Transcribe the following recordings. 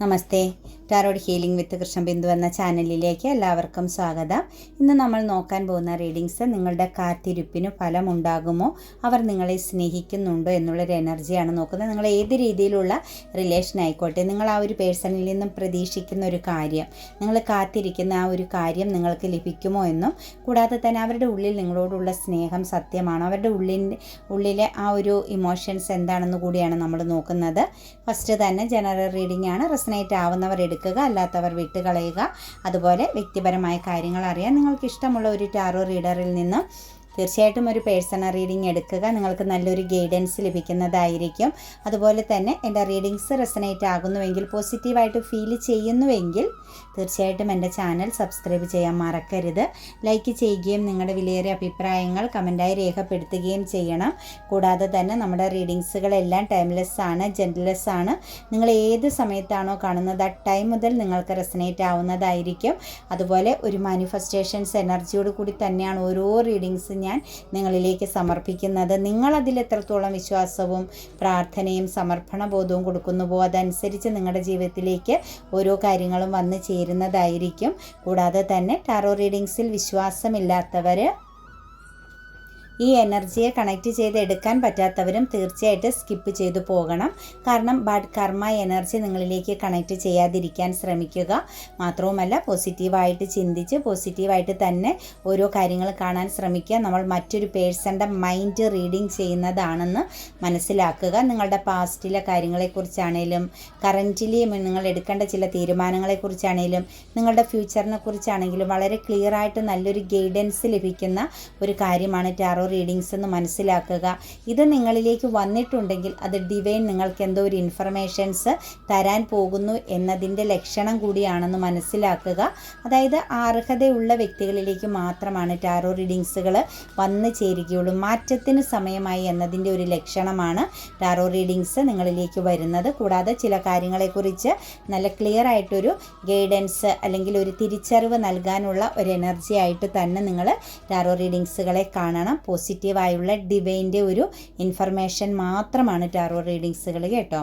Namaste. Tarot healing with Krishnabindu എന്ന ചാനലിലേക്ക് എല്ലാവർക്കും സ്വാഗതം. ഇന്ന് നമ്മൾ നോക്കാൻ പോകുന്ന റീഡിങ്സ് നിങ്ങളുടെ കാത്തിരിപ്പിന് ഫലമുണ്ടാകുമോ? അവർ നിങ്ങളെ സ്നേഹിക്കുന്നുണ്ടോ എന്നുള്ളൊരു എനർജിയാണ് നോക്കുന്നത്. നിങ്ങൾ ഏത് രീതിയിലുള്ള റിലേഷൻ ആയിക്കോട്ടെ നിങ്ങൾ ആ ഒരു പേഴ്സണിൽ നിന്നും പ്രതീക്ഷിക്കുന്ന ഒരു കാര്യം നിങ്ങൾ കാത്തിരിക്കുന്ന ആ ഒരു കാര്യം നിങ്ങൾക്ക് ലഭിക്കുമോ എന്നും കൂടാതെ തന്നെ അവരുടെ ഉള്ളിൽ നിങ്ങളോടുള്ള സ്നേഹം സത്യമാണോ? അവരുടെ ഉള്ളിന്റെ ഉള്ളിലെ ആ ഒരു ഇമോഷൻസ് എന്താണെന്ന് കൂടിയാണ് നമ്മൾ നോക്കുന്നത്. ഫസ്റ്റ് തന്നെ ജനറൽ റീഡിംഗ് ആണ്. റെസനേറ്റ് ആവുന്നവർ എടുക്കുക. അല്ലാത്തവർ വിട്ടുകളയുക. അതുപോലെ വ്യക്തിപരമായ കാര്യങ്ങൾ അറിയാൻ നിങ്ങൾക്ക് ഇഷ്ടമുള്ള ഒരു ടാറോ റീഡറിൽ നിന്ന് തീർച്ചയായിട്ടും ഒരു പേഴ്സണൽ റീഡിംഗ് എടുക്കുക. നിങ്ങൾക്ക് നല്ലൊരു ഗൈഡൻസ് ലഭിക്കുന്നതായിരിക്കും. അതുപോലെ തന്നെ എന്റെ റീഡിങ്സ് റെസനേറ്റ് ആകുന്നുവെങ്കിൽ പോസിറ്റീവായിട്ട് ഫീൽ ചെയ്യുന്നുവെങ്കിൽ തീർച്ചയായിട്ടും എന്റെ ചാനൽ സബ്സ്ക്രൈബ് ചെയ്യാൻ മറക്കരുത്. ലൈക്ക് ചെയ്യുകയും നിങ്ങളുടെ വിലയേറിയ അഭിപ്രായങ്ങൾ കമന്റായി രേഖപ്പെടുത്തുകയും ചെയ്യണം. കൂടാതെ തന്നെ നമ്മുടെ റീഡിങ്സുകളെല്ലാം ടൈംലെസ് ആണ് ജെന്റ്ലെസ് ആണ്. നിങ്ങൾ ഏത് സമയത്താണോ കാണുന്നത് ആ ടൈം മുതൽ നിങ്ങൾക്ക് റെസനേറ്റ് ആവുന്നതായിരിക്കും. അതുപോലെ ഒരു മാനിഫെസ്റ്റേഷൻസ് എനർജിയോട് കൂടി തന്നെയാണ് ഓരോ റീഡിങ്സ് ഞാൻ നിങ്ങളിലേക്ക് സമർപ്പിക്കുന്നത്. നിങ്ങളതിൽ എത്രത്തോളം വിശ്വാസവും പ്രാർത്ഥനയും സമർപ്പണ ബോധവും കൊടുക്കുന്നുവോ അതനുസരിച്ച് നിങ്ങളുടെ ജീവിതത്തിലേക്ക് ഓരോ കാര്യങ്ങളും വന്നു ചേരുന്നതായിരിക്കും. കൂടാതെ തന്നെ ടാറോ റീഡിങ്സിൽ വിശ്വാസമില്ലാത്തവർ ഈ എനർജിയെ കണക്ട് ചെയ്ത് എടുക്കാൻ പറ്റാത്തവരും തീർച്ചയായിട്ടും സ്കിപ്പ് ചെയ്തു പോകണം. കാരണം ബാഡ് കർമ്മ എനർജി നിങ്ങളിലേക്ക് കണക്ട് ചെയ്യാതിരിക്കാൻ ശ്രമിക്കുക. മാത്രവുമല്ല പോസിറ്റീവായിട്ട് ചിന്തിച്ച് പോസിറ്റീവായിട്ട് തന്നെ ഓരോ കാര്യങ്ങൾ കാണാൻ ശ്രമിക്കുക. നമ്മൾ മറ്റൊരു പേഴ്സന്റെ മൈൻഡ് റീഡിങ് ചെയ്യുന്നതാണെന്ന് മനസ്സിലാക്കുക. നിങ്ങളുടെ പാസ്റ്റിലെ കാര്യങ്ങളെക്കുറിച്ചാണേലും കറന്റിലി നിങ്ങൾ എടുക്കേണ്ട ചില തീരുമാനങ്ങളെക്കുറിച്ചാണേലും നിങ്ങളുടെ ഫ്യൂച്ചറിനെ കുറിച്ചാണെങ്കിലും വളരെ ക്ലിയർ ആയിട്ട് നല്ലൊരു ഗൈഡൻസ് ലഭിക്കുന്ന ഒരു കാര്യമാണ് ടാറോ റീഡിങ്സ് എന്ന് മനസ്സിലാക്കുക. ഇത് നിങ്ങളിലേക്ക് വന്നിട്ടുണ്ടെങ്കിൽ അത് ഡിവൈൻ നിങ്ങൾക്ക് എന്തോ ഒരു ഇൻഫർമേഷൻസ് തരാൻ പോകുന്നു എന്നതിന്റെ ലക്ഷണം കൂടിയാണെന്ന് മനസ്സിലാക്കുക. അതായത് അർഹതയുള്ള വ്യക്തികളിലേക്ക് മാത്രമാണ് ടാറോ റീഡിങ്സുകൾ വന്നു ചേരുകയുള്ളൂ. മാറ്റത്തിന് സമയമായി എന്നതിന്റെ ഒരു ലക്ഷണമാണ് ടാറോ റീഡിങ്സ് നിങ്ങളിലേക്ക് വരുന്നത്. കൂടാതെ ചില കാര്യങ്ങളെക്കുറിച്ച് നല്ല ക്ലിയർ ആയിട്ടൊരു ഗൈഡൻസ് അല്ലെങ്കിൽ ഒരു തിരിച്ചറിവ് നൽകാനുള്ള ഒരു എനർജി ആയിട്ട് തന്നെ നിങ്ങൾ ടാറോ റീഡിങ്സുകളെ കാണണം. പോസിറ്റീവായുള്ള ഡിവൈന്റെ ഒരു ഇൻഫർമേഷൻ മാത്രമാണ് ടാറോ റീഡിങ്സുകൾ കേട്ടോ.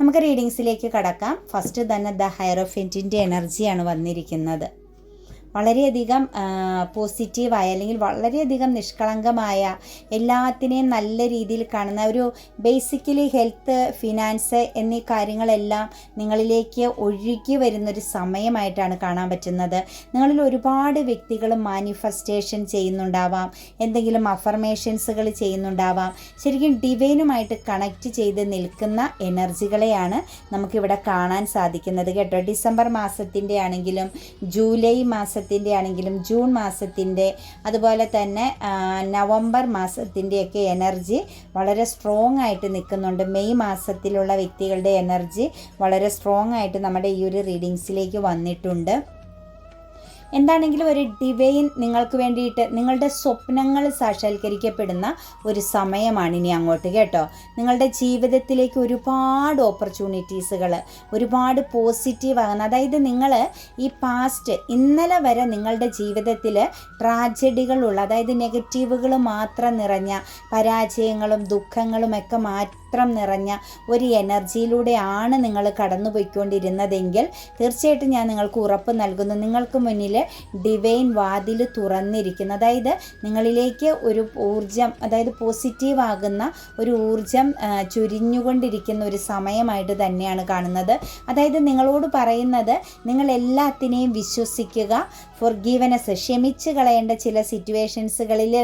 നമുക്ക് റീഡിങ്സിലേക്ക് കടക്കാം. ഫസ്റ്റ് തന്നെ ദ ഹയറോഫെന്റിന്റെ എനർജിയാണ് വന്നിരിക്കുന്നത്. വളരെയധികം പോസിറ്റീവായ അല്ലെങ്കിൽ വളരെയധികം നിഷ്കളങ്കമായ എല്ലാത്തിനെയും നല്ല രീതിയിൽ കാണുന്ന ഒരു ബേസിക്കലി ഹെൽത്ത് ഫിനാൻസ് എന്നീ കാര്യങ്ങളെല്ലാം നിങ്ങളിലേക്ക് ഒഴുകി വരുന്നൊരു സമയമായിട്ടാണ് കാണാൻ പറ്റുന്നത്. നിങ്ങളിൽ ഒരുപാട് വ്യക്തികൾ മാനിഫെസ്റ്റേഷൻ ചെയ്യുന്നുണ്ടാവാം എന്തെങ്കിലും അഫർമേഷൻസുകൾ ചെയ്യുന്നുണ്ടാവാം. ശരിക്കും ഡിവൈനുമായിട്ട് കണക്റ്റ് ചെയ്ത് നിൽക്കുന്ന എനർജികളെയാണ് നമുക്കിവിടെ കാണാൻ സാധിക്കുന്നത് കേട്ടോ. ഡിസംബർ മാസത്തിന്റെ ആണെങ്കിലും ജൂലൈ മാസത്തിന്റെ ആണെങ്കിലും ജൂൺ മാസത്തിന്റെ അതുപോലെ തന്നെ നവംബർ മാസത്തിന്റെയൊക്കെ എനർജി വളരെ സ്ട്രോങ് ആയിട്ട് നിൽക്കുന്നുണ്ട്. മെയ് മാസത്തിലുള്ള വ്യക്തികളുടെ എനർജി വളരെ സ്ട്രോങ് ആയിട്ട് നമ്മുടെ ഈ ഒരു റീഡിങ്സിലേക്ക് വന്നിട്ടുണ്ട്. എന്താണെങ്കിലും ഒരു ഡിവൈൻ നിങ്ങൾക്ക് വേണ്ടിയിട്ട് നിങ്ങളുടെ സ്വപ്നങ്ങൾ സാക്ഷാത്കരിക്കപ്പെടുന്ന ഒരു സമയമാണ് ഇനി അങ്ങോട്ട് കേട്ടോ? നിങ്ങളുടെ ജീവിതത്തിലേക്ക് ഒരുപാട് ഓപ്പർച്യൂണിറ്റീസുകൾ ഒരുപാട് പോസിറ്റീവ് ആകുന്ന അതായത് നിങ്ങൾ ഈ പാസ്റ്റ് ഇന്നലെ വരെ നിങ്ങളുടെ ജീവിതത്തിൽ ട്രാജഡികളുള്ള അതായത് നെഗറ്റീവുകൾ മാത്രം നിറഞ്ഞ പരാജയങ്ങളും ദുഃഖങ്ങളും ഒക്കെ മാറ്റി മാത്രം നിറഞ്ഞ ഒരു എനർജിയിലൂടെയാണ് നിങ്ങൾ കടന്നു പോയിക്കൊണ്ടിരുന്നതെങ്കിൽ തീർച്ചയായിട്ടും ഞാൻ നിങ്ങൾക്ക് ഉറപ്പ് നൽകുന്നു. നിങ്ങൾക്ക് മുന്നിൽ ഡിവൈൻ വാതിൽ തുറന്നിരിക്കുന്നു. അതായത് നിങ്ങളിലേക്ക് ഒരു ഊർജം അതായത് പോസിറ്റീവ് ആകുന്ന ഒരു ഊർജം ചുരിഞ്ഞുകൊണ്ടിരിക്കുന്ന ഒരു സമയമായിട്ട് തന്നെയാണ് കാണുന്നത്. അതായത് നിങ്ങളോട് പറയുന്നത് നിങ്ങൾ എല്ലാത്തിനെയും വിശ്വസിക്കുക ഫോർ ഗീവനസ് ക്ഷമിച്ച് കളയേണ്ട ചില സിറ്റുവേഷൻസുകളിൽ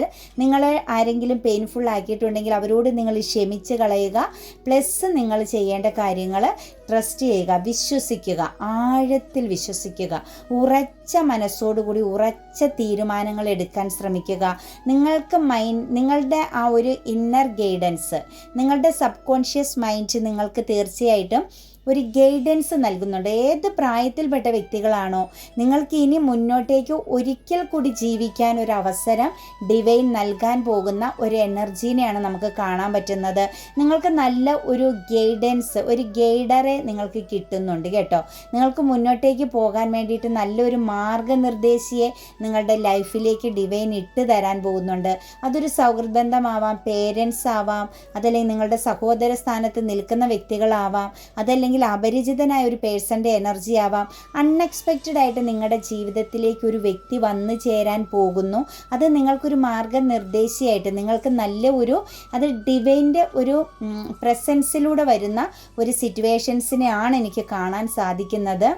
നിങ്ങളെ ആരെങ്കിലും പെയിൻഫുൾ ആക്കിയിട്ടുണ്ടെങ്കിൽ അവരോട് നിങ്ങൾ ക്ഷമിച്ച് കളയുക പ്ലസ് നിങ്ങൾ ചെയ്യേണ്ട കാര്യങ്ങൾ ട്രസ്റ്റ് ചെയ്യുക വിശ്വസിക്കുക ആഴത്തിൽ വിശ്വസിക്കുക. ഉറച്ച മനസ്സോടുകൂടി ഉറച്ച തീരുമാനങ്ങൾ എടുക്കാൻ ശ്രമിക്കുക. നിങ്ങൾക്ക് മൈൻഡ് നിങ്ങളുടെ ആ ഒരു ഇന്നർ ഗൈഡൻസ് നിങ്ങളുടെ സബ് കോൺഷ്യസ് മൈൻഡ് നിങ്ങൾക്ക് തീർച്ചയായിട്ടും ഒരു ഗൈഡൻസ് നൽകുന്നുണ്ട്. ഏത് പ്രായത്തിൽപ്പെട്ട വ്യക്തികളാണോ നിങ്ങൾക്ക് ഇനി മുന്നോട്ടേക്ക് ഒരിക്കൽ കൂടി ജീവിക്കാൻ ഒരു അവസരം ഡിവൈൻ നൽകാൻ പോകുന്ന ഒരു എനർജീനെയാണ് നമുക്ക് കാണാൻ പറ്റുന്നത്. നിങ്ങൾക്ക് നല്ല ഒരു ഗൈഡൻസ് ഒരു ഗൈഡറെ നിങ്ങൾക്ക് കിട്ടുന്നുണ്ട് കേട്ടോ. നിങ്ങൾക്ക് മുന്നോട്ടേക്ക് പോകാൻ വേണ്ടിയിട്ട് നല്ലൊരു മാർഗനിർദ്ദേശിയെ നിങ്ങളുടെ ലൈഫിലേക്ക് ഡിവൈൻ ഇട്ട് തരാൻ പോകുന്നുണ്ട്. അതൊരു സൗഹൃദബന്ധമാവാം പേരൻസ് ആവാം അതല്ലെങ്കിൽ നിങ്ങളുടെ സഹോദര സ്ഥാനത്ത് നിൽക്കുന്ന വ്യക്തികളാവാം അതല്ലെങ്കിൽ അതല്ലെങ്കിൽ അപരിചിതനായ ഒരു പേഴ്സന്റെ എനർജി ആവാം. അൺഎക്സ്പെക്റ്റഡ് ആയിട്ട് നിങ്ങളുടെ ജീവിതത്തിലേക്ക് ഒരു വ്യക്തി വന്നു ചേരാൻ പോകുന്നു. അത് നിങ്ങൾക്കൊരു മാർഗനിർദ്ദേശിയായിട്ട് നിങ്ങൾക്ക് നല്ല ഒരു അത് ഡിവൈന്റെ ഒരു പ്രസൻസിലൂടെ വരുന്ന ഒരു സിറ്റുവേഷൻസിനെയാണ് എനിക്ക് കാണാൻ സാധിക്കുന്നത്.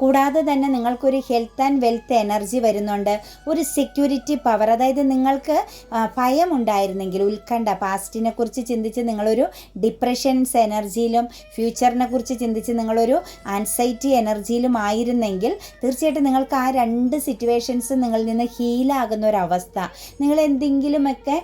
കൂടാതെ തന്നെ നിങ്ങൾക്കൊരു ഹെൽത്ത് ആൻഡ് വെൽത്ത് എനർജി വരുന്നുണ്ട്. ഒരു സെക്യൂരിറ്റി പവർ അതായത് നിങ്ങൾക്ക് ഭയം ഉണ്ടായിരുന്നെങ്കിൽ ഉത്കണ്ഠ പാസ്റ്റിനെ കുറിച്ച് ചിന്തിച്ച് നിങ്ങളൊരു ഡിപ്രഷൻസ് എനർജിയിലും ഫ്യൂച്ചറിനെ കുറിച്ച് ചിന്തിച്ച് നിങ്ങളൊരു ആൻസൈറ്റി എനർജിയിലും ആയിരുന്നെങ്കിൽ തീർച്ചയായിട്ടും നിങ്ങൾക്ക് ആ രണ്ട് സിറ്റുവേഷൻസ് നിങ്ങളിൽ നിന്ന് ഹീലാകുന്ന ഒരവസ്ഥ നിങ്ങൾ എന്തെങ്കിലുമൊക്കെ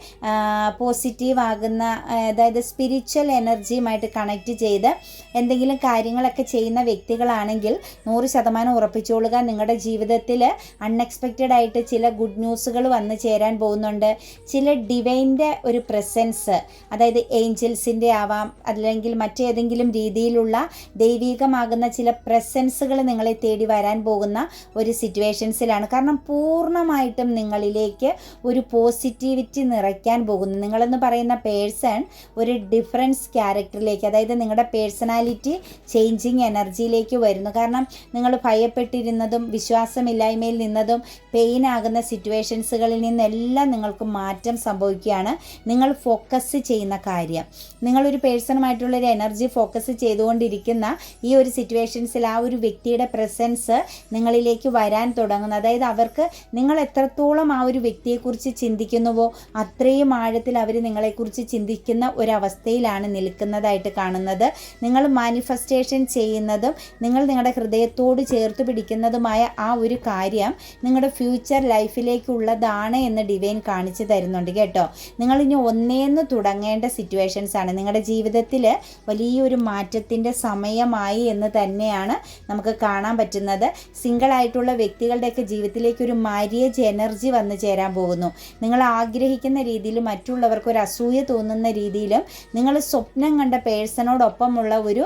പോസിറ്റീവ് ആകുന്ന അതായത് സ്പിരിച്വൽ എനർജിയുമായിട്ട് കണക്ട് ചെയ്ത് എന്തെങ്കിലും കാര്യങ്ങളൊക്കെ ചെയ്യുന്ന വ്യക്തികളാണെങ്കിൽ നൂറ് ശതമാനം ഉറപ്പിച്ചുകൊള്ളുക നിങ്ങളുടെ ജീവിതത്തിൽ അൺഎക്സ്പെക്റ്റഡ് ആയിട്ട് ചില ഗുഡ് ന്യൂസുകൾ വന്നു ചേരാൻ പോകുന്നുണ്ട്. ചില ഡിവൈന്റെ ഒരു പ്രസൻസ് അതായത് ഏഞ്ചൽസിന്റെ ആവാം അല്ലെങ്കിൽ മറ്റേതെങ്കിലും രീതിയിലുള്ള ദൈവികമാകുന്ന ചില പ്രസൻസുകൾ നിങ്ങളെ തേടി വരാൻ പോകുന്ന ഒരു സിറ്റുവേഷൻസിലാണ് കാരണം പൂർണമായിട്ടും നിങ്ങളിലേക്ക് ഒരു പോസിറ്റിവിറ്റി നിറയ്ക്കാൻ പോകുന്നു. നിങ്ങളെന്ന് പറയുന്ന പേഴ്സൺ ഒരു ഡിഫറൻസ് ക്യാരക്ടറിലേക്ക് അതായത് നിങ്ങളുടെ പേഴ്സണാലിറ്റി ചേഞ്ചിങ് എനർജിയിലേക്ക് വരുന്നു. കാരണം നിങ്ങൾ ഭയപ്പെട്ടിരുന്നതും വിശ്വാസമില്ലായ്മയിൽ നിന്നതും പെയിൻ ആകുന്ന സിറ്റുവേഷൻസുകളിൽ നിന്നെല്ലാം നിങ്ങൾക്ക് മാറ്റം സംഭവിക്കുകയാണ്. നിങ്ങൾ ഫോക്കസ് ചെയ്യുന്ന കാര്യം. നിങ്ങളൊരു പേഴ്സണുമായിട്ടുള്ളൊരു എനർജി ഫോക്കസ് ചെയ്തുകൊണ്ടിരിക്കുന്ന ഈ ഒരു സിറ്റുവേഷൻസിൽ ആ ഒരു വ്യക്തിയുടെ പ്രസൻസ് നിങ്ങളിലേക്ക് വരാൻ തുടങ്ങുന്നു. അതായത് അവർക്ക് നിങ്ങൾ എത്രത്തോളം ആ ഒരു വ്യക്തിയെക്കുറിച്ച് ചിന്തിക്കുന്നുവോ അത്രയും ആഴത്തിൽ അവർ നിങ്ങളെക്കുറിച്ച് ചിന്തിക്കുന്ന ഒരവസ്ഥയിലാണ് നിൽക്കുന്നതായിട്ട് കാണുന്നത്. നിങ്ങൾ മാനിഫെസ്റ്റേഷൻ ചെയ്യുന്നതും നിങ്ങൾ നിങ്ങളുടെ ഹൃദയത്തോട് ചേർത്ത് പിടിക്കുന്നതുമായ ആ ഒരു കാര്യം നിങ്ങളുടെ ഫ്യൂച്ചർ ലൈഫിലേക്കുള്ളതാണ് എന്ന് ഡിവൈൻ കാണിച്ചു തരുന്നുണ്ട് കേട്ടോ. നിങ്ങൾ ഇനി ഒന്നേന്ന് തുടങ്ങേണ്ട സിറ്റുവേഷൻസ് ആണ്. നിങ്ങളുടെ ജീവിതത്തിൽ വലിയൊരു മാറ്റത്തിന്റെ സമയമായി എന്ന് തന്നെയാണ് നമുക്ക് കാണാൻ പറ്റുന്നത്. സിംഗിൾ ആയിട്ടുള്ള വ്യക്തികളുടെയൊക്കെ ജീവിതത്തിലേക്ക് ഒരു മാരിയേജ് എനർജി വന്നു ചേരാൻ പോകുന്നു. നിങ്ങൾ ആഗ്രഹിക്കുന്ന രീതിയിൽ മറ്റുള്ളവർക്ക് ഒരു അസൂയ തോന്നുന്ന രീതിയിലും നിങ്ങൾ സ്വപ്നം കണ്ട പേഴ്സണോടൊപ്പമുള്ള ഒരു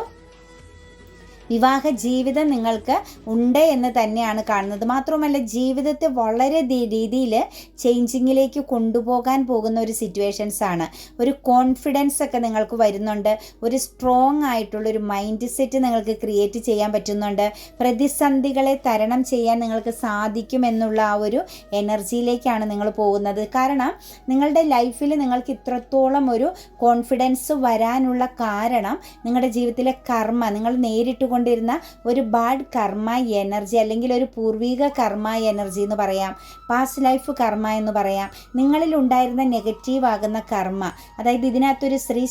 വിവാഹ ജീവിതം നിങ്ങൾക്ക് ഉണ്ട് എന്ന് തന്നെയാണ് കാണുന്നത്. മാത്രമല്ല ജീവിതത്തെ വളരെ രീതിയിൽ ചേഞ്ചിങ്ങിലേക്ക് കൊണ്ടുപോകാൻ പോകുന്ന ഒരു സിറ്റുവേഷൻസ് ആണ്. ഒരു കോൺഫിഡൻസ് ഒക്കെ നിങ്ങൾക്ക് വരുന്നുണ്ട്. ഒരു സ്ട്രോങ് ആയിട്ടുള്ള ഒരു മൈൻഡ് സെറ്റ് നിങ്ങൾക്ക് ക്രിയേറ്റ് ചെയ്യാൻ പറ്റുന്നുണ്ട്. പ്രതിസന്ധികളെ തരണം ചെയ്യാൻ നിങ്ങൾക്ക് സാധിക്കുമെന്നുള്ള ആ ഒരു എനർജിയിലേക്കാണ് നിങ്ങൾ പോകുന്നത്. കാരണം നിങ്ങളുടെ ലൈഫിൽ നിങ്ങൾക്ക് ഇത്രത്തോളം ഒരു കോൺഫിഡൻസ് വരാനുള്ള കാരണം നിങ്ങളുടെ ജീവിതത്തിലെ കർമ്മ നിങ്ങൾ നേരിട്ട് കൊണ്ടിരുന്ന ഒരു ബാഡ് കർമ്മ എനർജി അല്ലെങ്കിൽ ഒരു പൂർവിക കർമ്മ എനർജി എന്ന് പറയാം. പാസ്റ്റ് ലൈഫ് കർമ്മ എന്ന് പറയാം. നിങ്ങളിൽ ഉണ്ടായിരുന്ന നെഗറ്റീവ് ആകുന്ന കർമ്മ. അതായത് ഇതിനകത്തൊരു സ്ത്രീ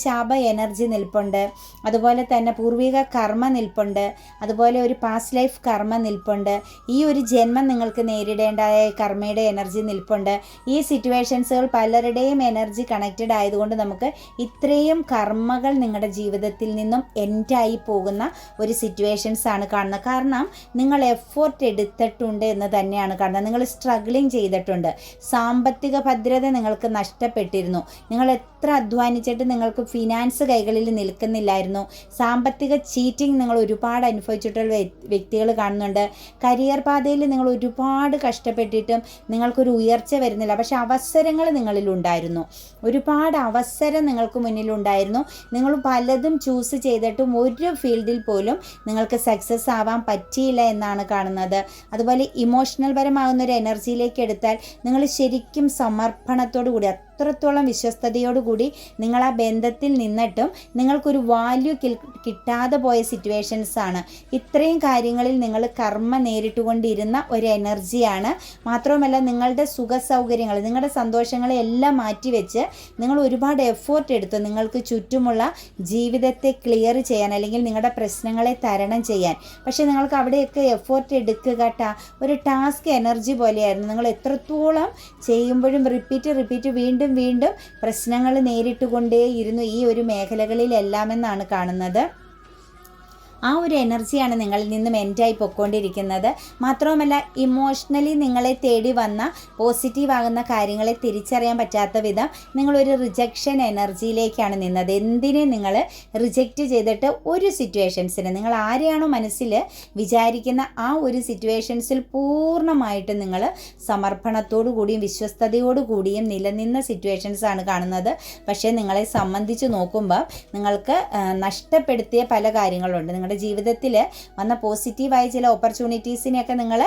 എനർജി നിൽപ്പുണ്ട്. അതുപോലെ തന്നെ പൂർവിക കർമ്മ നിൽപ്പുണ്ട്. അതുപോലെ ഒരു പാസ്റ്റ് ലൈഫ് കർമ്മ നിൽപ്പുണ്ട്. ഈ ഒരു ജന്മം നിങ്ങൾക്ക് നേരിടേണ്ടതായ കർമ്മയുടെ എനർജി നിൽപ്പുണ്ട്. ഈ സിറ്റുവേഷൻസുകൾ പലരുടെയും എനർജി കണക്റ്റഡ് ആയതുകൊണ്ട് നമുക്ക് ഇത്രയും കർമ്മകൾ നിങ്ങളുടെ ജീവിതത്തിൽ നിന്നും എൻഡായി പോകുന്ന ഒരു സിറ്റുവേഷൻസ് ആണ് കാണുന്നത്. കാരണം നിങ്ങൾ എഫോർട്ട് എടുത്തിട്ടുണ്ട് എന്ന് തന്നെയാണ് കാണുന്നത്. നിങ്ങൾ സ്ട്രഗ്ലിങ് ചെയ്തിട്ടുണ്ട്. സാമ്പത്തിക ഭദ്രത നിങ്ങൾക്ക് നഷ്ടപ്പെട്ടിരുന്നു. നിങ്ങൾ എത്ര അധ്വാനിച്ചിട്ട് നിങ്ങൾക്ക് ഫിനാൻസ് കൈകളിൽ നിൽക്കുന്നില്ലായിരുന്നു. സാമ്പത്തിക ചീറ്റിംഗ് നിങ്ങൾ ഒരുപാട് അനുഭവിച്ചിട്ടുള്ള വ്യക്തികൾ കാണുന്നുണ്ട്. കരിയർ പാതയിൽ നിങ്ങൾ ഒരുപാട് കഷ്ടപ്പെട്ടിട്ടും നിങ്ങൾക്കൊരു ഉയർച്ച വരുന്നില്ല. പക്ഷെ അവസരങ്ങൾ നിങ്ങളിൽ ഉണ്ടായിരുന്നു. ഒരുപാട് അവസരം നിങ്ങൾക്ക് മുന്നിലുണ്ടായിരുന്നു. നിങ്ങൾ പലതും ചൂസ് ചെയ്തിട്ടും ഒരു ഫീൽഡിൽ പോലും നിങ്ങൾക്ക് സക്സസ് ആവാൻ പറ്റിയില്ല എന്നാണ് കാണുന്നത്. അതുപോലെ ഇമോഷണൽ പരമാകുന്ന ഒരു എനർജിയിലേക്ക് എടുത്താൽ നിങ്ങൾ ശരിക്കും സമർപ്പണത്തോടു കൂടി അത്രത്തോളം വിശ്വസ്തയോടുകൂടി നിങ്ങൾ ആ ബന്ധത്തിൽ നിന്നിട്ടും നിങ്ങൾക്കൊരു വാല്യൂ കിട്ടാതെ പോയ സിറ്റുവേഷൻസ് ആണ്. ഇത്രയും കാര്യങ്ങളിൽ നിങ്ങൾ കർമ്മ നേരിട്ടുകൊണ്ടിരുന്ന ഒരു എനർജിയാണ് മാത്രവുമല്ല നിങ്ങളുടെ സുഖ സൗകര്യങ്ങൾ നിങ്ങളുടെ സന്തോഷങ്ങളെ എല്ലാം മാറ്റിവെച്ച് നിങ്ങൾ ഒരുപാട് എഫോർട്ട് എടുത്തു നിങ്ങൾക്ക് ചുറ്റുമുള്ള ജീവിതത്തെ ക്ലിയർ ചെയ്യാൻ അല്ലെങ്കിൽ നിങ്ങളുടെ പ്രശ്നങ്ങളെ തരണം ചെയ്യാൻ. പക്ഷേ നിങ്ങൾക്ക് അവിടെയൊക്കെ എഫോർട്ട് എടുക്കുക ഒരു ടാസ്ക് എനർജി പോലെയായിരുന്നു. നിങ്ങൾ എത്രത്തോളം ചെയ്യുമ്പോഴും റിപ്പീറ്റ് റിപ്പീറ്റ് വീണ്ടും വീണ്ടും വീണ്ടും പ്രശ്നങ്ങൾ നേരിട്ടുകൊണ്ടേയിരുന്നു ഈ ഒരു മേഖലകളിലെല്ലാം എന്നാണ് കാണുന്നത്. ആ ഒരു എനർജിയാണ് നിങ്ങളിൽ നിന്നും എൻഡായി പൊയ്ക്കൊണ്ടിരിക്കുന്നത്. മാത്രവുമല്ല ഇമോഷണലി നിങ്ങളെ തേടി വന്ന പോസിറ്റീവ് ആകുന്ന കാര്യങ്ങളെ തിരിച്ചറിയാൻ പറ്റാത്ത വിധം നിങ്ങളൊരു റിജക്ഷൻ എനർജിയിലേക്കാണ് നിന്നത്. എന്തിനെ നിങ്ങൾ റിജക്റ്റ് ചെയ്തിട്ട് ഒരു സിറ്റുവേഷൻസിന് നിങ്ങൾ ആരെയാണോ മനസ്സിൽ വിചാരിക്കുന്ന ആ ഒരു സിറ്റുവേഷൻസിൽ പൂർണമായിട്ട് നിങ്ങൾ സമർപ്പണത്തോടു കൂടിയും വിശ്വസ്തയോടു കൂടിയും നിലനിന്ന സിറ്റുവേഷൻസ് ആണ് കാണുന്നത്. പക്ഷേ നിങ്ങളെ സംബന്ധിച്ച് നോക്കുമ്പോൾ നിങ്ങൾക്ക് നഷ്ടപ്പെടുത്തിയ പല കാര്യങ്ങളുണ്ട്. നിങ്ങളുടെ ജീവിതത്തിൽ വന്ന പോസിറ്റീവായ ചില ഓപ്പർച്യൂണിറ്റീസിനെയൊക്കെ നിങ്ങൾ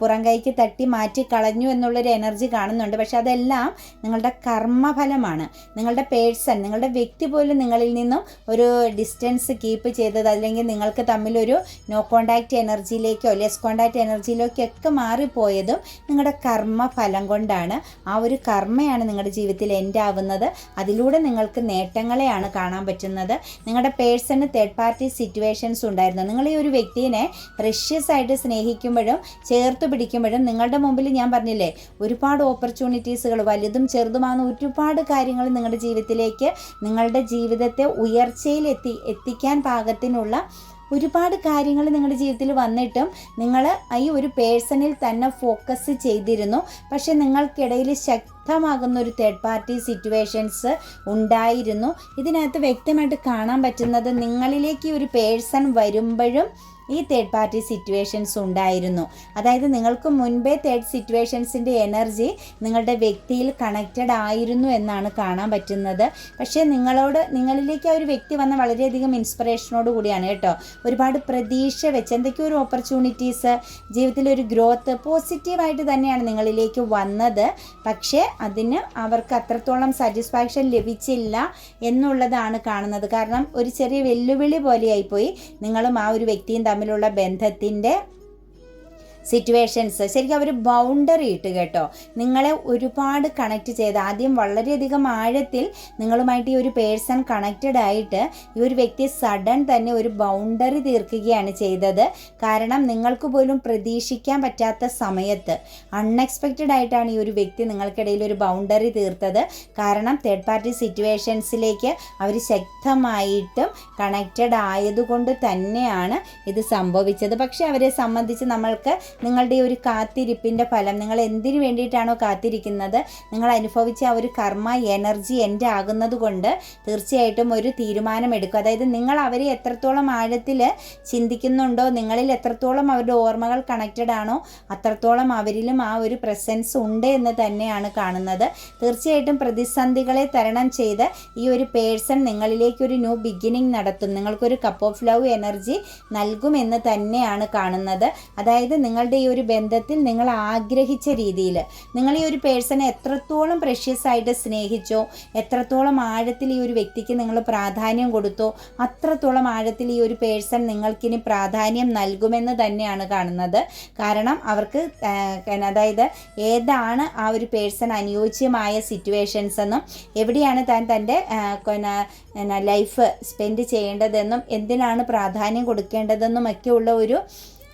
പുറം കൈക്ക് തട്ടി മാറ്റി കളഞ്ഞു എന്നുള്ളൊരു എനർജി കാണുന്നുണ്ട്. പക്ഷെ അതെല്ലാം നിങ്ങളുടെ കർമ്മഫലമാണ്. നിങ്ങളുടെ പേഴ്സൺ നിങ്ങളുടെ വ്യക്തി പോലും നിങ്ങളിൽ നിന്നും ഒരു ഡിസ്റ്റൻസ് കീപ്പ് ചെയ്തത് അല്ലെങ്കിൽ നിങ്ങൾക്ക് തമ്മിലൊരു നോ കോണ്ടാക്റ്റ് എനർജിയിലേക്കോ ലെസ് കോണ്ടാക്റ്റ് എനർജിയിലേക്കോ ഒക്കെ മാറിപ്പോയതും നിങ്ങളുടെ കർമ്മഫലം കൊണ്ടാണ്. ആ ഒരു കർമ്മയാണ് നിങ്ങളുടെ ജീവിതത്തിൽ എൻഡ് ആവുന്നത്. അതിലൂടെ നിങ്ങൾക്ക് നേട്ടങ്ങളെയാണ് കാണാൻ പറ്റുന്നത്. നിങ്ങളുടെ പേഴ്സണ് തേർഡ് പാർട്ടി സിറ്റുവേഷൻസ് ഉണ്ടായിരുന്നു. നിങ്ങൾ ഈ ഒരു വ്യക്തിയെ പ്രഷ്യസ് ആയിട്ട് സ്നേഹിക്കുമ്പോഴും ചേർത്ത് പിടിക്കുമ്പോഴും നിങ്ങളുടെ മുമ്പിൽ ഞാൻ പറഞ്ഞില്ലേ ഒരുപാട് ഓപ്പർച്യൂണിറ്റീസുകൾ വലുതും ചെറുതുമാകുന്ന ഒരുപാട് കാര്യങ്ങൾ നിങ്ങളുടെ ജീവിതത്തിലേക്ക് നിങ്ങളുടെ ജീവിതത്തെ ഉയർച്ചയിൽ എത്തി എത്തിക്കാൻ പാകത്തിനുള്ള ഒരുപാട് കാര്യങ്ങൾ നിങ്ങളുടെ ജീവിതത്തിൽ വന്നിട്ടും നിങ്ങൾ ഈ ഒരു പേഴ്സണിൽ തന്നെ ഫോക്കസ് ചെയ്തിരുന്നു. പക്ഷെ നിങ്ങൾക്കിടയിൽ ശക്തമാകുന്ന ഒരു തേർഡ് പാർട്ടി സിറ്റുവേഷൻസ് ഉണ്ടായിരുന്നു. ഇതിനകത്ത് വ്യക്തമായിട്ട് കാണാൻ പറ്റുന്നത് നിങ്ങളിലേക്ക് ഒരു പേഴ്സൺ വരുമ്പോഴും ഈ തേർഡ് പാർട്ടി സിറ്റുവേഷൻസ് ഉണ്ടായിരുന്നു. അതായത് നിങ്ങൾക്ക് മുൻപേ തേർഡ് സിറ്റുവേഷൻസിന്റെ എനർജി നിങ്ങളുടെ വ്യക്തിയിൽ കണക്റ്റഡ് ആയിരുന്നു എന്നാണ് കാണാൻ പറ്റുന്നത്. പക്ഷേ നിങ്ങളോട് നിങ്ങളിലേക്ക് ആ ഒരു വ്യക്തി വന്ന വളരെയധികം ഇൻസ്പിറേഷനോട് കൂടിയാണ് കേട്ടോ. ഒരുപാട് പ്രതീക്ഷ വെച്ച് എന്തൊക്കെയോ ഒരു ഓപ്പർച്യൂണിറ്റീസ് ജീവിതത്തിൽ ഒരു ഗ്രോത്ത് പോസിറ്റീവായിട്ട് തന്നെയാണ് നിങ്ങളിലേക്ക് വന്നത്. പക്ഷേ അതിന് അവർക്ക് അത്രത്തോളം സാറ്റിസ്ഫാക്ഷൻ ലഭിച്ചില്ല എന്നുള്ളതാണ് കാണുന്നത്. കാരണം ഒരു ചെറിയ വെല്ലുവിളി പോലെയായിപ്പോയി. നിങ്ങളും ആ ഒരു വ്യക്തിയും തമ്മിലുള്ള ബന്ധത്തിന്റെ സിറ്റുവേഷൻസ് ശരിക്കും അവർ ബൗണ്ടറി ഇട്ട് കേട്ടോ. നിങ്ങളെ ഒരുപാട് കണക്ട് ചെയ്ത് ആദ്യം വളരെയധികം ആഴത്തിൽ നിങ്ങളുമായിട്ട് ഈ ഒരു പേഴ്സൺ കണക്റ്റഡ് ആയിട്ട് ഈ ഒരു വ്യക്തി സഡൻ തന്നെ ഒരു ബൗണ്ടറി തീർക്കുകയാണ് ചെയ്തത്. കാരണം നിങ്ങൾക്ക് പോലും പ്രതീക്ഷിക്കാൻ പറ്റാത്ത സമയത്ത് അൺഎക്സ്പെക്റ്റഡ് ആയിട്ടാണ് ഈ ഒരു വ്യക്തി നിങ്ങൾക്കിടയിൽ ഒരു ബൗണ്ടറി തീർത്തത്. കാരണം തേർഡ് പാർട്ടി സിറ്റുവേഷൻസിലേക്ക് അവർ ശക്തമായിട്ടും കണക്റ്റഡ് ആയതുകൊണ്ട് തന്നെയാണ് ഇത് സംഭവിച്ചത്. പക്ഷേ അവരെ സംബന്ധിച്ച് നമ്മൾക്ക് നിങ്ങളുടെ ഒരു കാത്തിരിപ്പിന്റെ ഫലം നിങ്ങൾ എന്തിനു വേണ്ടിയിട്ടാണോ കാത്തിരിക്കുന്നത്? നിങ്ങൾ അനുഭവിച്ച ആ ഒരു കർമ്മ എനർജി എന്റെ ആകുന്നത് കൊണ്ട് തീർച്ചയായിട്ടും ഒരു തീരുമാനമെടുക്കും. അതായത് നിങ്ങൾ അവരെ എത്രത്തോളം ആഴത്തിൽ ചിന്തിക്കുന്നുണ്ടോ നിങ്ങളിൽ എത്രത്തോളം അവരുടെ ഓർമ്മകൾ കണക്റ്റഡ് ആണോ അത്രത്തോളം അവരിലും ആ ഒരു പ്രസൻസ് ഉണ്ട് എന്ന് തന്നെയാണ് കാണുന്നത്. തീർച്ചയായിട്ടും പ്രതിസന്ധികളെ തരണം ചെയ്ത് ഈ ഒരു പേഴ്സൺ നിങ്ങളിലേക്ക് ഒരു ന്യൂ ബിഗിനിങ് നടത്തും. നിങ്ങൾക്കൊരു കപ്പ് ഓഫ് ലവ് എനർജി നൽകുമെന്ന് തന്നെയാണ് കാണുന്നത്. അതായത് നിങ്ങളുടെ ഈ ഒരു ബന്ധത്തിൽ നിങ്ങൾ ആഗ്രഹിച്ച രീതിയിൽ നിങ്ങൾ ഈ ഒരു പേഴ്സണെ എത്രത്തോളം പ്രഷ്യസ് ആയിട്ട് സ്നേഹിച്ചോ എത്രത്തോളം ആഴത്തിൽ ഈ ഒരു വ്യക്തിക്ക് നിങ്ങൾ പ്രാധാന്യം കൊടുത്തോ അത്രത്തോളം ആഴത്തിൽ ഈ ഒരു പേഴ്സൺ നിങ്ങൾക്കിനി പ്രാധാന്യം നൽകുമെന്ന് തന്നെയാണ് കാണുന്നത്. കാരണം അവർക്ക് അതായത് ഏതാണ് ആ ഒരു പേഴ്സൺ അനുയോജ്യമായ സിറ്റുവേഷൻസ് എന്നും എവിടെയാണ് താൻ തന്റെ ലൈഫ് സ്പെൻഡ് ചെയ്യേണ്ടതെന്നും എന്തിനാണ് പ്രാധാന്യം കൊടുക്കേണ്ടതെന്നും ഒക്കെയുള്ള ഒരു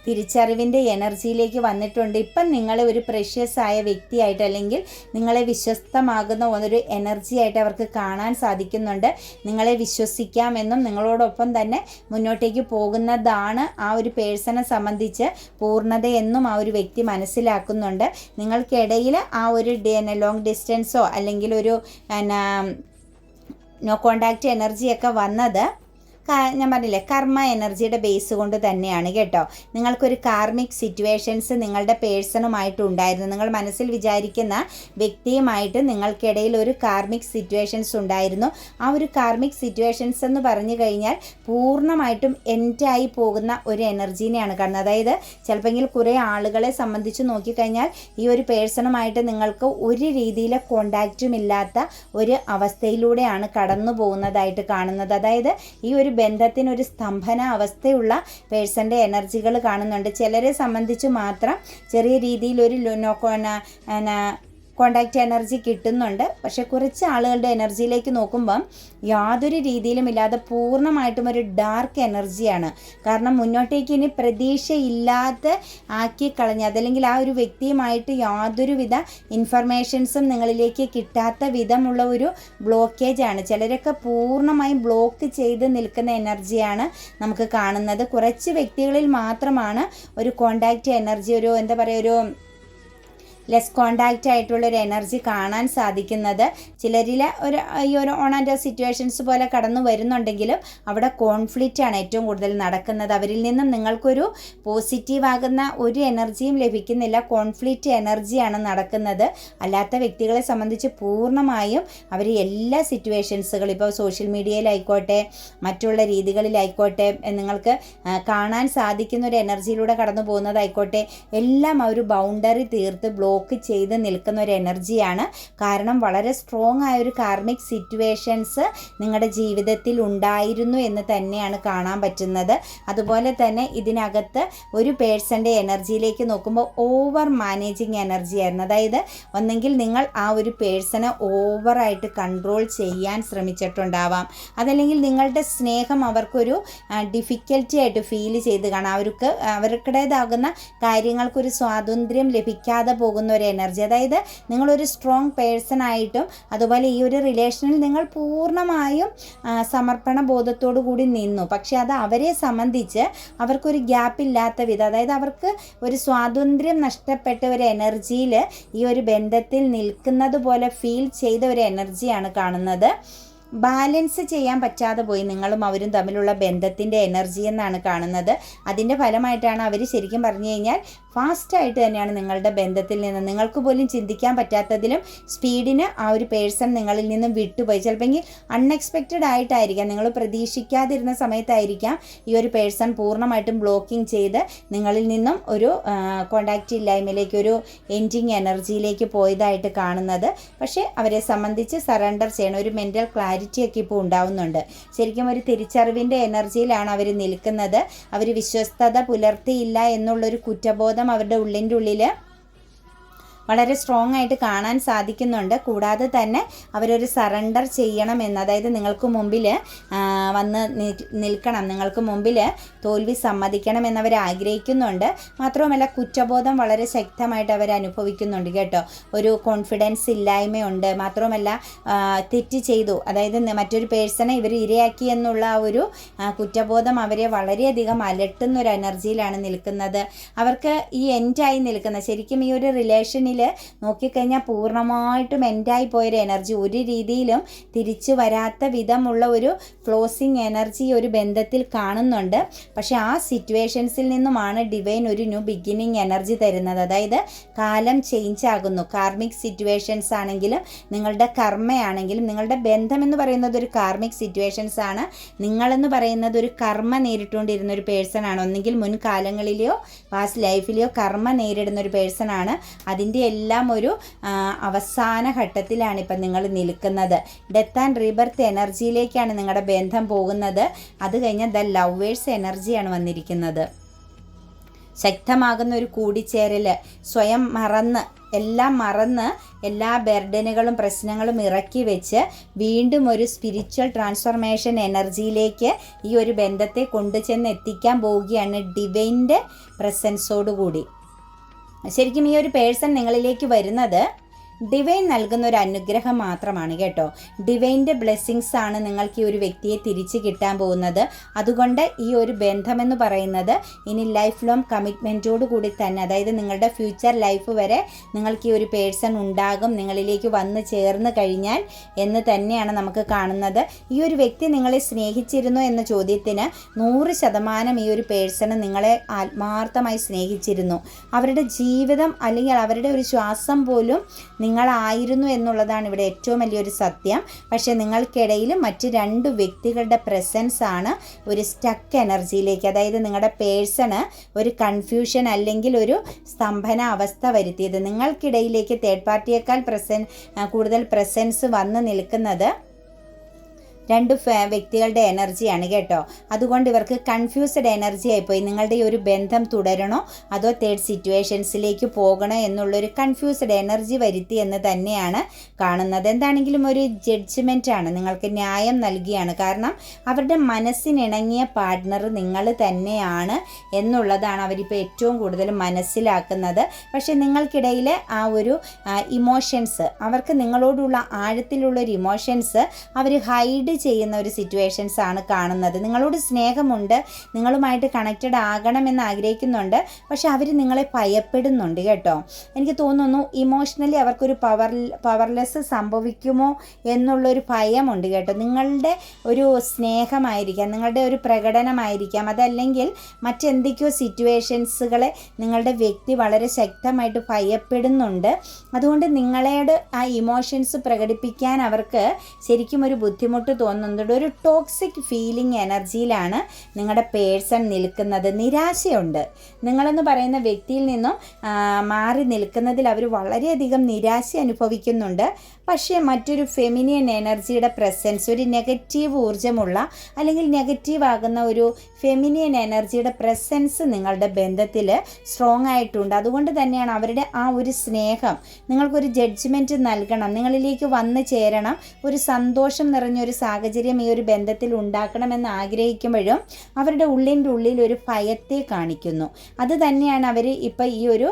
തിരിച്ചറിവിന്റെ എനർജിയിലേക്ക് വന്നിട്ടുണ്ട്. ഇപ്പം നിങ്ങളെ ഒരു പ്രഷ്യസ് ആയ വ്യക്തിയായിട്ട് അല്ലെങ്കിൽ നിങ്ങളെ വിശ്വസ്തമാകുന്ന ഒരു എനർജി ആയിട്ട് അവർക്ക് കാണാൻ സാധിക്കുന്നുണ്ട്. നിങ്ങളെ വിശ്വസിക്കാമെന്നും നിങ്ങളോടൊപ്പം തന്നെ മുന്നോട്ടേക്ക് പോകുന്നതാണ് ആ ഒരു പേഴ്സണെ സംബന്ധിച്ച് പൂർണതയെന്നും ആ ഒരു വ്യക്തി മനസ്സിലാക്കുന്നുണ്ട്. നിങ്ങൾക്കിടയിൽ ആ ഒരു ലോങ് ഡിസ്റ്റൻസോ അല്ലെങ്കിൽ ഒരു നോ കോണ്ടാക്റ്റ് എനർജിയൊക്കെ വന്നത് ഞാൻ പറഞ്ഞില്ലേ കർമ്മ എനർജിയുടെ ബേസ് കൊണ്ട് തന്നെയാണ് കേട്ടോ. നിങ്ങൾക്കൊരു കാർമിക് സിറ്റുവേഷൻസ് നിങ്ങളുടെ പേഴ്സണുമായിട്ട് ഉണ്ടായിരുന്നു നിങ്ങൾ മനസ്സിൽ വിചാരിക്കുന്ന വ്യക്തിയുമായിട്ട് നിങ്ങൾക്കിടയിൽ ഒരു കാർമിക് സിറ്റുവേഷൻസ് ഉണ്ടായിരുന്നു. ആ ഒരു കാർമിക് സിറ്റുവേഷൻസ് എന്ന് പറഞ്ഞു കഴിഞ്ഞാൽ പൂർണമായിട്ടും എന്റായി പോകുന്ന ഒരു എനർജീനെയാണ് കാണുന്നത്. അതായത് ചിലപ്പോൾ കുറേ ആളുകളെ സംബന്ധിച്ച് നോക്കിക്കഴിഞ്ഞാൽ ഈ ഒരു പേഴ്സണുമായിട്ട് നിങ്ങൾക്ക് ഒരു രീതിയിലെ കോണ്ടാക്റ്റും ഇല്ലാത്ത ഒരു അവസ്ഥയിലൂടെയാണ് കടന്നു പോകുന്നതായിട്ട് കാണുന്നത്. അതായത് ഈ ഒരു ബന്ധത്തിന് ഒരു സ്തംഭന അവസ്ഥയുള്ള പേഴ്സന്റെ എനർജികൾ കാണുന്നുണ്ട്. ചിലരെ സംബന്ധിച്ച് മാത്രം ചെറിയ രീതിയിൽ ഒരു കോണ്ടാക്റ്റ് എനർജി കിട്ടുന്നുണ്ട്. പക്ഷെ കുറച്ച് ആളുകളുടെ എനർജിയിലേക്ക് നോക്കുമ്പം യാതൊരു രീതിയിലും ഇല്ലാതെ പൂർണമായിട്ടും ഒരു ഡാർക്ക് എനർജിയാണ് കാരണം മുന്നോട്ടേക്ക് ഇനി പ്രതീക്ഷയില്ലാത്ത ആക്കി കളഞ്ഞ് അതല്ലെങ്കിൽ ആ ഒരു വ്യക്തിയുമായിട്ട് യാതൊരുവിധ ഇൻഫർമേഷൻസും നിങ്ങളിലേക്ക് കിട്ടാത്ത വിധമുള്ള ഒരു ബ്ലോക്കേജ് ആണ്. ചിലരൊക്കെ പൂർണമായും ബ്ലോക്ക് ചെയ്ത് നിൽക്കുന്ന എനർജിയാണ് നമുക്ക് കാണുന്നത്. കുറച്ച് വ്യക്തികളിൽ മാത്രമാണ് ഒരു കോണ്ടാക്റ്റ് എനർജി ഒരു എന്താ പറയുക ഒരു ലെസ് കോണ്ടാക്റ്റ് ആയിട്ടുള്ള ഒരു എനർജി കാണാൻ സാധിക്കുന്നത്. ചിലരിൽ ഒരു ഈ ഒരു ഓൺ ആൻഡ് ഓഫ് സിറ്റുവേഷൻസ് പോലെ കടന്നു വരുന്നുണ്ടെങ്കിലും അവിടെ കോൺഫ്ലിക്റ്റ് ആണ് ഏറ്റവും കൂടുതൽ നടക്കുന്നത്. അവരിൽ നിന്നും നിങ്ങൾക്കൊരു പോസിറ്റീവ് ആകുന്ന ഒരു എനർജിയും ലഭിക്കുന്നില്ല. കോൺഫ്ലിക്റ്റ് എനർജിയാണ് നടക്കുന്നത്. അല്ലാത്ത വ്യക്തികളെ സംബന്ധിച്ച് പൂർണമായും അവർ എല്ലാ സിറ്റുവേഷൻസുകൾ ഇപ്പോൾ സോഷ്യൽ മീഡിയയിലായിക്കോട്ടെ മറ്റുള്ള രീതികളിലായിക്കോട്ടെ നിങ്ങൾക്ക് കാണാൻ സാധിക്കുന്ന ഒരു എനർജിയിലൂടെ കടന്നു പോകുന്നതായിക്കോട്ടെ എല്ലാം ആ ഒരു ബൗണ്ടറി തീർത്ത് ബ്ലോ ബ്ലോക്ക് ചെയ്ത് നിൽക്കുന്ന ഒരു എനർജിയാണ്. കാരണം വളരെ സ്ട്രോങ് ആയ ഒരു കാർമിക് സിറ്റുവേഷൻസ് നിങ്ങളുടെ ജീവിതത്തിൽ ഉണ്ടായിരുന്നു എന്ന് തന്നെയാണ് കാണാൻ പറ്റുന്നത്. അതുപോലെ തന്നെ ഇതിനകത്ത് ഒരു പേഴ്സന്റെ എനർജിയിലേക്ക് നോക്കുമ്പോൾ ഓവർ മാനേജിങ് എനർജി ആയിരുന്നു. അതായത് ഒന്നെങ്കിൽ നിങ്ങൾ ആ ഒരു പേഴ്സണെ ഓവറായിട്ട് കൺട്രോൾ ചെയ്യാൻ ശ്രമിച്ചിട്ടുണ്ടാവാം. അതല്ലെങ്കിൽ നിങ്ങളുടെ സ്നേഹം അവർക്കൊരു ഡിഫിക്കൽറ്റി ആയിട്ട് ഫീൽ ചെയ്ത് കാണാം. അവർക്ക് അവർക്കിടേതാകുന്ന കാര്യങ്ങൾക്കൊരു സ്വാതന്ത്ര്യം ലഭിക്കാതെ പോകുന്ന പോകുന്ന ഒരു എനർജി അതായത് നിങ്ങളൊരു സ്ട്രോങ് പേഴ്സൺ ആയിട്ടും അതുപോലെ ഈ ഒരു റിലേഷനിൽ നിങ്ങൾ പൂർണമായും സമർപ്പണ ബോധത്തോടു കൂടി നിന്നു. പക്ഷേ അത് അവരെ സംബന്ധിച്ച് അവർക്കൊരു ഗ്യാപ്പ് ഇല്ലാത്ത വിധം അതായത് അവർക്ക് ഒരു സ്വാതന്ത്ര്യം നഷ്ടപ്പെട്ട ഒരു എനർജിയിൽ ഈ ഒരു ബന്ധത്തിൽ നിൽക്കുന്നത് പോലെ ഫീൽ ചെയ്ത ഒരു എനർജിയാണ് കാണുന്നത്. ബാലൻസ് ചെയ്യാൻ പറ്റാതെ പോയി നിങ്ങളും അവരും തമ്മിലുള്ള ബന്ധത്തിന്റെ എനർജി എന്നാണ് കാണുന്നത്. അതിന്റെ ഫലമായിട്ടാണ് അവർ ശരിക്കും പറഞ്ഞു കഴിഞ്ഞാൽ ഫാസ്റ്റായിട്ട് തന്നെയാണ് നിങ്ങളുടെ ബന്ധത്തിൽ നിന്ന് നിങ്ങൾക്ക് പോലും ചിന്തിക്കാൻ പറ്റാത്തതിലും സ്പീഡിന് ആ ഒരു പേഴ്സൺ നിങ്ങളിൽ നിന്നും വിട്ടുപോയി. ചിലപ്പോൾ അൺഎക്സ്പെക്റ്റഡ് ആയിട്ടായിരിക്കാം നിങ്ങൾ പ്രതീക്ഷിക്കാതിരുന്ന സമയത്തായിരിക്കാം ഈ ഒരു പേഴ്സൺ പൂർണമായിട്ടും ബ്ലോക്കിംഗ് ചെയ്ത് നിങ്ങളിൽ നിന്നും ഒരു കോണ്ടാക്റ്റ് ഇല്ലായ്മയിലേക്ക് ഒരു എൻഡിങ് എനർജിയിലേക്ക് പോയതായിട്ട് കാണുന്നത്. പക്ഷേ അവരെ സംബന്ധിച്ച് സറണ്ടർ ചെയ്യണം. ഒരു മെന്റൽ ക്ലാരിറ്റി ഒക്കെ ഇപ്പോൾ ഉണ്ടാവുന്നുണ്ട്. ശരിക്കും ഒരു തിരിച്ചറിവിന്റെ എനർജിയിലാണ് അവർ നിൽക്കുന്നത്. അവർ വിശ്വസ്തത പുലർത്തിയില്ല എന്നുള്ളൊരു കുറ്റബോധം അവരുടെ ഉള്ളിന്റെ ഉള്ളിൽ വളരെ സ്ട്രോങ് ആയിട്ട് കാണാൻ സാധിക്കുന്നുണ്ട്. കൂടാതെ തന്നെ അവരൊരു സറണ്ടർ ചെയ്യണം എന്ന് അതായത് നിങ്ങൾക്ക് മുമ്പിൽ വന്ന് നിൽക്കണം. നിങ്ങൾക്ക് മുമ്പിൽ തോൽവി സമ്മതിക്കണം എന്നവർ ആഗ്രഹിക്കുന്നുണ്ട്. മാത്രവുമല്ല കുറ്റബോധം വളരെ ശക്തമായിട്ട് അവർ അനുഭവിക്കുന്നുണ്ട് കേട്ടോ. ഒരു കോൺഫിഡൻസ് ഇല്ലായ്മയുണ്ട്. മാത്രവുമല്ല തെറ്റ് ചെയ്തു. അതായത് മറ്റൊരു പേഴ്സണെ ഇവർ ഇരയാക്കി എന്നുള്ള ആ ഒരു കുറ്റബോധം അവരെ വളരെയധികം അലട്ടുന്ന ഒരു എനർജിയിലാണ് നിൽക്കുന്നത്. അവർക്ക് ഈ എൻഡായി നിൽക്കുന്ന ശരിക്കും ഈ ഒരു റിലേഷനിൽ നോക്കിക്കഴിഞ്ഞാൽ പൂർണമായിട്ടും എൻഡായി പോയൊരു എനർജി. ഒരു രീതിയിലും തിരിച്ചു വരാത്ത വിധമുള്ള ഒരു ക്ലോസിങ് എനർജി ഒരു ബന്ധത്തിൽ കാണുന്നുണ്ട്. പക്ഷേ ആ സിറ്റുവേഷൻസിൽ നിന്നുമാണ് ഡിവൈൻ ഒരു ന്യൂ ബിഗിനിങ് എനർജി തരുന്നത്. അതായത് കാലം ചേഞ്ച് ആകുന്നു കാർമിക് സിറ്റുവേഷൻസ് ആണെങ്കിലും നിങ്ങളുടെ കർമ്മയാണെങ്കിലും നിങ്ങളുടെ ബന്ധം എന്ന് പറയുന്നത് ഒരു കാർമിക് സിറ്റുവേഷൻസ് ആണ്. നിങ്ങളെന്ന് പറയുന്നത് ഒരു കർമ്മ നേരിട്ടുകൊണ്ടിരുന്ന ഒരു പേഴ്സൺ ആണ്. ഒന്നെങ്കിൽ മുൻകാലങ്ങളിലെയോ പാസ്റ്റ് ലൈഫിലെയോ കർമ്മ നേരിടുന്ന ഒരു പേഴ്സൺ ആണ്. അതിന്റെ എല്ലാം ഒരു അവസാന ഘട്ടത്തിലാണ് ഇപ്പം നിങ്ങൾ നിൽക്കുന്നത്. ഡെത്ത് ആൻഡ് റീബർത്ത് എനർജിയിലേക്കാണ് നിങ്ങളുടെ ബന്ധം പോകുന്നത്. അത് കഴിഞ്ഞാൽ ദ ലവേഴ്സ് എനർജിയാണ് വന്നിരിക്കുന്നത്. ശക്തമാകുന്ന ഒരു കൂടിച്ചേരൽ സ്വയം മറന്ന് എല്ലാം മറന്ന് എല്ലാ ബെർഡനുകളും പ്രശ്നങ്ങളും ഇറക്കി വെച്ച് വീണ്ടും ഒരു സ്പിരിച്വൽ ട്രാൻസ്ഫർമേഷൻ എനർജിയിലേക്ക് ഈ ഒരു ബന്ധത്തെ കൊണ്ടുചെന്ന് എത്തിക്കാൻ പോവുകയാണ് ഡിവൈന്റെ പ്രസൻസോടുകൂടി ശരിക്കും ഈ ഒരു പേഴ്സൺ നിങ്ങളിലേക്ക് വരുന്നത് ഡിവൈൻ നൽകുന്ന ഒരു അനുഗ്രഹം മാത്രമാണ് കേട്ടോ. ഡിവൈന്റെ ബ്ലെസ്സിങ്സ് ആണ് നിങ്ങൾക്ക് ഈ ഒരു വ്യക്തിയെ തിരിച്ചു കിട്ടാൻ പോകുന്നത്. അതുകൊണ്ട് ഈ ഒരു ബന്ധമെന്ന് പറയുന്നത് ഇനി ലൈഫ് ലോങ് കമ്മിറ്റ്മെന്റോട് കൂടി തന്നെ അതായത് നിങ്ങളുടെ ഫ്യൂച്ചർ ലൈഫ് വരെ നിങ്ങൾക്ക് ഈ ഒരു പേഴ്സൺ ഉണ്ടാകും നിങ്ങളിലേക്ക് വന്ന് ചേർന്ന് കഴിഞ്ഞാൽ എന്ന് തന്നെയാണ് നമുക്ക് കാണുന്നത്. ഈ ഒരു വ്യക്തി നിങ്ങളെ സ്നേഹിച്ചിരുന്നു എന്ന ചോദ്യത്തിന് നൂറ് ശതമാനം ഈ ഒരു പേഴ്സണ് നിങ്ങളെ ആത്മാർത്ഥമായി സ്നേഹിച്ചിരുന്നു. അവരുടെ ജീവിതം അല്ലെങ്കിൽ അവരുടെ ഒരു ശ്വാസം പോലും നിങ്ങളായിരുന്നു എന്നുള്ളതാണ് ഇവിടെ ഏറ്റവും വലിയൊരു സത്യം. പക്ഷേ നിങ്ങൾക്കിടയിൽ മറ്റ് രണ്ട് വ്യക്തികളുടെ പ്രസൻസ് ആണ് ഒരു സ്റ്റക്ക് എനർജിയിലേക്ക് അതായത് നിങ്ങളുടെ പേഴ്സണ് ഒരു കൺഫ്യൂഷൻ അല്ലെങ്കിൽ ഒരു സ്തംഭന അവസ്ഥ വരുത്തിയത്. നിങ്ങൾക്കിടയിലേക്ക് തേർഡ് പാർട്ടിയേക്കാൾ പ്രസൻ കൂടുതൽ പ്രസൻസ് വന്ന് നിൽക്കുന്നത് രണ്ട് വ്യക്തികളുടെ എനർജിയാണ് കേട്ടോ. അതുകൊണ്ട് ഇവർക്ക് കൺഫ്യൂസ്ഡ് എനർജി ആയിപ്പോയി. നിങ്ങളുടെ ഈ ഒരു ബന്ധം തുടരണോ? അതോ തേർഡ് സിറ്റുവേഷൻസിലേക്ക് പോകണോ എന്നുള്ളൊരു കൺഫ്യൂസ്ഡ് എനർജി വരുത്തി എന്ന് തന്നെയാണ് കാണുന്നത്. എന്താണെങ്കിലും ഒരു ജഡ്ജ്മെന്റ് ആണ്. നിങ്ങൾക്ക് ന്യായം നൽകിയാണ്. കാരണം അവരുടെ മനസ്സിനിണങ്ങിയ പാർട്ട്ണർ നിങ്ങൾ തന്നെയാണ് എന്നുള്ളതാണ് അവരിപ്പോൾ ഏറ്റവും കൂടുതൽ മനസ്സിലാക്കുന്നത്. പക്ഷേ നിങ്ങൾക്കിടയിൽ ആ ഒരു ഇമോഷൻസ് അവർക്ക് നിങ്ങളോടുള്ള ആഴത്തിലുള്ള ഒരു ഇമോഷൻസ് അവർ ഹൈഡ് ചെയ്യുന്ന ഒരു സിറ്റുവേഷൻസ് ആണ് കാണുന്നത്. നിങ്ങളോട് സ്നേഹമുണ്ട്. നിങ്ങളുമായിട്ട് കണക്റ്റഡ് ആകണമെന്ന് ആഗ്രഹിക്കുന്നുണ്ട്. പക്ഷെ അവർ നിങ്ങളെ ഭയപ്പെടുന്നുണ്ട് കേട്ടോ. എനിക്ക് തോന്നുന്നു ഇമോഷണലി അവർക്കൊരു പവർ പവർലെസ് സംഭവിക്കുമോ എന്നുള്ളൊരു ഭയമുണ്ട് കേട്ടോ. നിങ്ങളുടെ ഒരു സ്നേഹമായിരിക്കാം. നിങ്ങളുടെ ഒരു പ്രകടനമായിരിക്കാം. അതല്ലെങ്കിൽ മറ്റെന്തൊക്കെയോ സിറ്റുവേഷൻസുകളെ നിങ്ങളുടെ വ്യക്തി വളരെ ശക്തമായിട്ട് ഭയപ്പെടുന്നുണ്ട്. അതുകൊണ്ട് നിങ്ങളോട് ആ ഇമോഷൻസ് പ്രകടിപ്പിക്കാൻ അവർക്ക് ശരിക്കും ഒരു ബുദ്ധിമുട്ട് തോന്നുന്നുണ്ട്. ഒരു ടോക്സിക് ഫീലിംഗ് എനർജിയിലാണ് നിങ്ങളുടെ പേഴ്സൺ നിൽക്കുന്നത്. നിരാശയുണ്ട്. നിങ്ങളെന്ന് പറയുന്ന വ്യക്തിയിൽ നിന്നും മാറി നിൽക്കുന്നതിൽ അവർ വളരെയധികം നിരാശ അനുഭവിക്കുന്നുണ്ട്. പക്ഷേ മറ്റൊരു ഫെമിനിയൻ എനർജിയുടെ പ്രസൻസ് ഒരു നെഗറ്റീവ് ഊർജമുള്ള അല്ലെങ്കിൽ നെഗറ്റീവ് ആകുന്ന ഒരു ഫെമിനിയൻ എനർജിയുടെ പ്രസൻസ് നിങ്ങളുടെ ബന്ധത്തിൽ സ്ട്രോങ് ആയിട്ടുണ്ട്. അതുകൊണ്ട് തന്നെയാണ് അവരുടെ ആ ഒരു സ്നേഹം. നിങ്ങൾക്കൊരു ജഡ്ജ്മെന്റ് നൽകണം. നിങ്ങളിലേക്ക് വന്നു ചേരണം. ഒരു സന്തോഷം നിറഞ്ഞൊരു സാഹചര്യം ഈ ഒരു ബന്ധത്തിൽ ഉണ്ടാക്കണമെന്ന് ആഗ്രഹിക്കുമ്പോഴും അവരുടെ ഉള്ളിന്റെ ഉള്ളിൽ ഒരു ഭയത്തെ കാണിക്കുന്നു. അത് തന്നെയാണ് അവർ ഇപ്പം ഈ ഒരു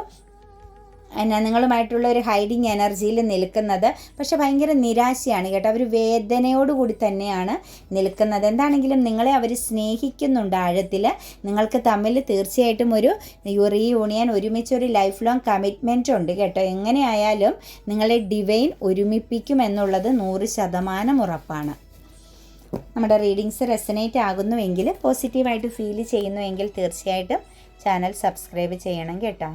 എന്നാ നിങ്ങളുമായിട്ടുള്ള ഒരു ഹൈഡിങ് എനർജിയിൽ നിൽക്കുന്നത്. പക്ഷെ ഭയങ്കര നിരാശയാണ് കേട്ടോ. അവർ വേദനയോടുകൂടി തന്നെയാണ് നിൽക്കുന്നത്. എന്താണെങ്കിലും നിങ്ങളെ അവർ സ്നേഹിക്കുന്നുണ്ട് ആഴത്തിൽ. നിങ്ങൾക്ക് തമ്മിൽ തീർച്ചയായിട്ടും ഒരു റീയൂണിയൻ ഒരുമിച്ചൊരു ലൈഫ് ലോങ് കമ്മിറ്റ്മെന്റ് ഉണ്ട് കേട്ടോ. എങ്ങനെയായാലും നിങ്ങളെ ഡിവൈൻ ഒരുമിപ്പിക്കും എന്നുള്ളത് നൂറ് ശതമാനം ഉറപ്പാണ്. നമ്മുടെ റീഡിങ്സ് റെസനേറ്റ് ആകുന്നുവെങ്കിൽ പോസിറ്റീവായിട്ട് ഫീൽ ചെയ്യുന്നുവെങ്കിൽ തീർച്ചയായിട്ടും ചാനൽ സബ്സ്ക്രൈബ് ചെയ്യണം കേട്ടോ.